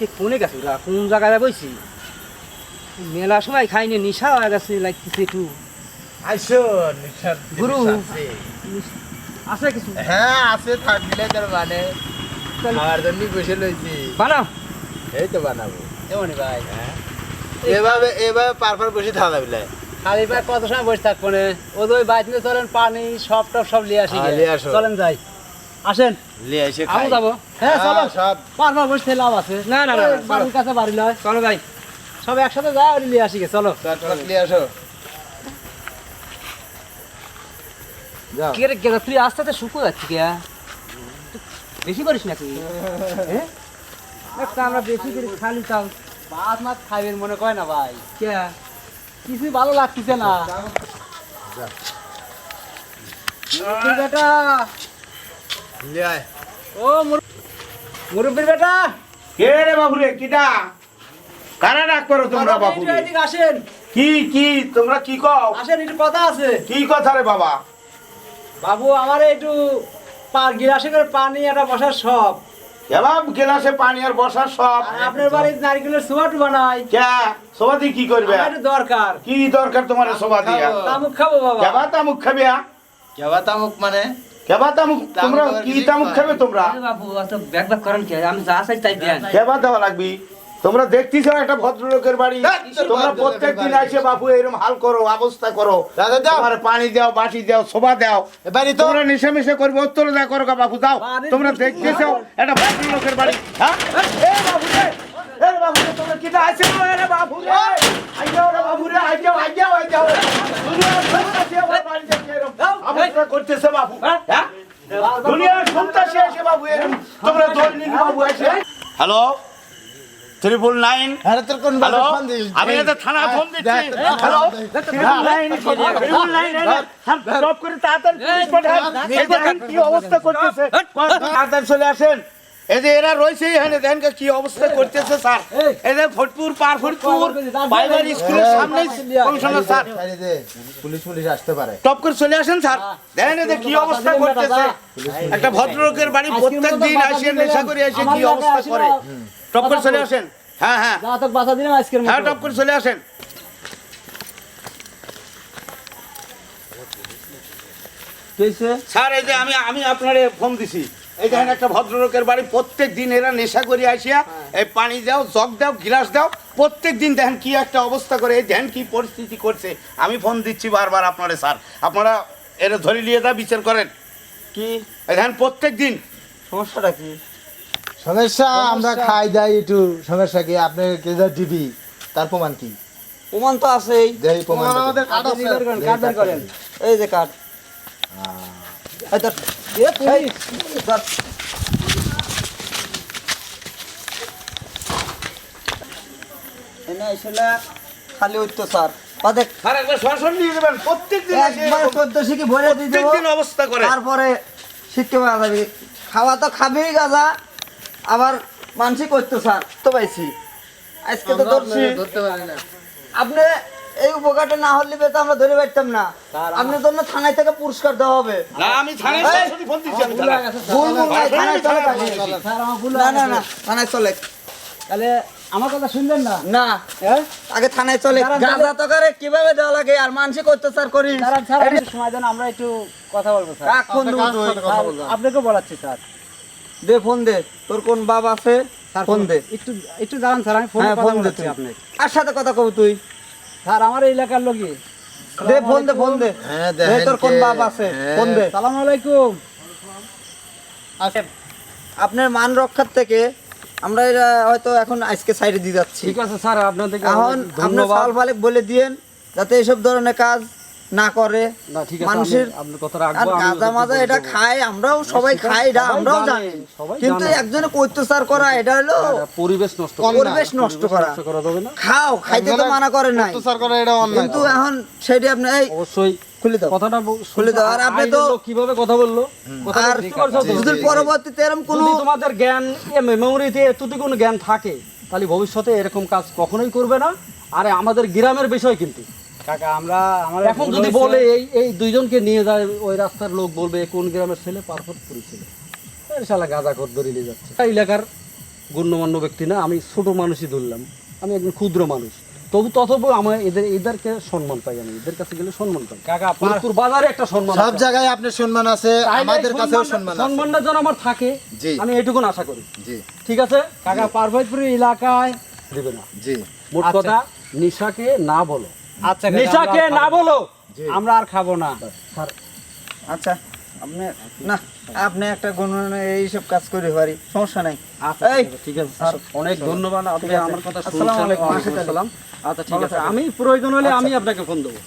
ঠিক কোনে গেছে? ওরা কোন জায়গায় বইছি? মেলা সময় খাইনি নিশা হয়ে গেছে লাগতেছে একটু। আইসো নিশার গুরু। আছে। কিছু? হ্যাঁ আছে থাকলে তার মানে খাওয়ার জন্য বসে লইছি। বানাও। এই তো বানাবো। এমনি ভাই। হ্যাঁ। এভাবে এভাবে পারপার বসে থাকা বিলে খালি ভাই কত সময় বসে থাকব না? ও তো ওই বাইরে চলেন পানি সব টপ সব লিয়ে আসি হ্যাঁ, চলেন যাই। আসেন। লিয়ে এসে খাই। যাব। হ্যাঁ চলো সব পারবার বসতে লাভ আছে। না না না বাড়ির কাছে বাড়ি লয়। চলো ভাই। সব একসাথে ওই লিয়ে আসি গে, চলো। লিয়ে আসো। যাও। কে রে কে রে, তুই আস্তে আস্তে শুকো যাচ্ছি কে? বেশি করিস নাকি হ্যাঁ? আমরা বেশি করে খালি চাল মাছ মাছ খাইবেন মনে কয় না ভাই। কে? কিছুই ভালো লাগতেছে না। বেটা। ও মুর- বেটা। কে রে বাবুরে কিটা? কারা ডাক করো তোমরা একটু আসেন। কি কি তোমরা কি কও? আসেন একটু কথা আছে। কি কথা রে বাবা? বাবু আমার একটু পা- গিলাসে করে পানি একটা বসার সব এবার গেলাসে পানি আর বসার সব আপনার বাড়ির নারকেলের সুয়াটু বানাই। কে? সবাদি কি করবে? একটু দরকার। কি দরকার তোমার সবা তামুক খাব বাবা। কেবা তামুক খাবে কেবা তামুক মানে? কেবা তামুক তোমরা কি তামুক খাবে তোমরা? আরে বাবু অত ব্যাগ ব্যাগ করেন কি? আমি যা চাই তাই দেন। কেবা দেওয়া লাগবি? তোমরা দেখতেছো একটা ভদ্রলোকের বাড়ি? তোমরা প্রত্যেক দিন। আসে বাবু এরকম হাল করো অবস্থা করো। দাও। তোমার পানি দাও বাটি দাও সোবা দাও। এবারে তো তোমরা নেশে মিশে করবে উত্তর দা করো বাপু বাবু দাও তোমরা দেখতেছো একটা ভদ্রলোকের বাড়ি। হ্যাঁ? এ বাবু রে এ বাবু রে তোমরা কি আছে? রে বাবু রে। আই যাও রে বাবু রে আই যাও আই যাও আই যাও। দুনিয়া সন্ত্রাসী করতেছে বাবু হ্যাঁ? দুনিয়ার সন্ত্রাসী বাবু এরকম তোমরা দৈনিক বাবু এসে। হ্যালো? Triple nine hello? আমি এটা থানা ফোন দিচ্ছি। হ্যালো? নাইন হাম করে তাড়াতাড়ি পুলিশ পাঠান কি অবস্থা করতেছে। তাড়াতাড়ি চলে আসেন। এই যে এরা রয়েছে এখানে দেখেন কি অবস্থা করতেছে স্যার। এই। যে ফটপুর পার ফটপুর বাইবার স্কুলের সামনে কমিশনার স্যার। পুলিশ পুলিশ আসতে পারে। টপ করে চলে আসেন স্যার। দেখেন এই যে কি অবস্থা করতেছে। একটা ভদ্রলোকের বাড়ি প্রত্যেক দিন আসে নেশা করে আসে কি অবস্থা করে? টপ করে চলে আসেন। হ্যাঁ হ্যাঁ। তো বাসা দিলাম আজকের হ্যাঁ টপ করে চলে আসেন। স্যার এই যে আমি আমি আপনার ফোন দিছি। এই দেখেন একটা ভদ্রলোকের বাড়ি প্রত্যেক দিন এরা নেশা করে আসিয়া এই পানি দাও জগ দাও গিলাস দাও। প্রত্যেক দিন দেখেন কি একটা অবস্থা করে এই দেখেন কি পরিস্থিতি করছে। আমি ফোন দিচ্ছি বারবার আপনারা স্যার। আপনারা এরা ধরে নিয়ে যা বিচার করেন। কি? এই দেখেন প্রত্যেক দিন। সমস্যাটা কি? সমস্যা আমরা খাই যাই একটু। সমস্যা কি? আপনি কেজার দিবি তার প্রমাণ কি? প্রমাণ তো আছেই। দেই প্রমাণ আপনি বের করেন। এই যে কাঠ খালি অত্যাচার তারপরে শিখতে পারা যাবে। খাওয়া তো খাবেই গাজা আবার মানসিক অত্যাচার তো পাইছি। আজকে তো ধরছি। আপনি এই উপকারটা না হলে তো আমরা ধরে পারতাম না। আপনার জন্য থানায় থেকে পুরস্কার দেওয়া হবে। না আমি থানায় সরাসরি ফোন দিচ্ছি আমি থানায়। ভুল ভুল নাই, থানায় আমি চলে। না না না থানায় চলে। তাহলে আমার কথা শুনলেন না? না? আগে থানায় চলে। গাঁজা তো করে কীভাবে দেওয়া লাগে আর মানসিক অত্যাচার করি। সময় দেন আমরা একটু কথা বলব স্যার। ফোন আপনাকেও বলাচ্ছি স্যার। দে ফোন দে। তোর কোন বাপ আছে? স্যার ফোন দে। একটু একটু দাঁড়ান স্যার আমি ফোন হ্যাঁ, কথা ফোন দে আপনাকে। আর সাথে কথা কব তুই? স্যার আমার এলাকার লোকই। দে ফোন দে ফোন দে। হ্যাঁ দে তোর কোন বাপ আছে হ্যাঁ। ফোন দে। সালাম আলাইকুম। আপনার মান রক্ষার থেকে আমরা এরা হয়তো এখন আজকে সাইডে দিয়ে যাচ্ছি। ঠিক আছে স্যার আপনাদের এখন আপনার সাল ফালেক বলে দিয়েন যাতে এসব ধরনের কাজ না করে না ঠিক আছে মানুষের কথা রাখব গাঁজা মাজা এটা খাই আমরাও সবাই খাই এটা আমরাও জানি। কিন্তু জানে। একজনে অত্যাচার করা এটা হলো পরিবেশ নষ্ট পরিবেশ নষ্ট করা। না। খাও খাইতে তো মানা করে নাই। অত্যাচার করে এটা অন্যায় কিন্তু এখন সেটি আপনি এই অবশ্যই। খুলে দাও। কথাটা খুলে দাও। আর আপনি তো- কীভাবে কথা বলল? আর বুঝতে পারছ তো? যদি পরবর্তীতে এরকম কোনো তোমাদের জ্ঞান মেমোরিতে এতটুকু কোনো জ্ঞান থাকে তাহলে ভবিষ্যতে এরকম কাজ কখনোই করবে না। আর আমাদের গ্রামের বিষয় কিন্তু। কাকা আমরা আমার এখন যদি বলে এই এই দুইজনকে নিয়ে যায় ওই রাস্তার লোক বলবে কোন গ্রামের ছেলে করেছিল শালা গাঁজা খোর ধরে নিয়ে যাচ্ছে এলাকার গণ্যমান্য ব্যক্তি না আমি ছোট মানুষই ধরলাম। আমি একজন ক্ষুদ্র মানুষ। তবু তথাপি আমার এদের এদেরকে সম্মান পাই আমি। এদের কাছে গেলে সম্মান পাই। কাকা বাজারে একটা সম্মান সব জায়গায় আপনার সম্মান আছে আমাদের কাছেও সম্মানটা- সম্মান আছে। সম্মানটা যেন আমার থাকে আমি এটুকুন আশা করি। জি। ঠিক আছে? কাকা পার্বতীপুর এলাকায় দেবে না। জি। মোট আচ্ছা। কথা নিশাকে না বলো। আচ্ছা নিশাকে না বলো। আমরা আর খাব না। আচ্ছা আপনি না আপনি একটা গণনা এইসব কাজ করে পারি সমস্যা নাই। আচ্ছা এই, ঠিক আছে, স্যার অনেক ধন্যবাদ আপনি আমার কথা আসসালামু আলাইকুম, ওয়ালাইকুম আসসালাম। আসসালাম। আচ্ছা ঠিক আছে আমি প্রয়োজন হলে আমি আপনাকে ফোন দেবো।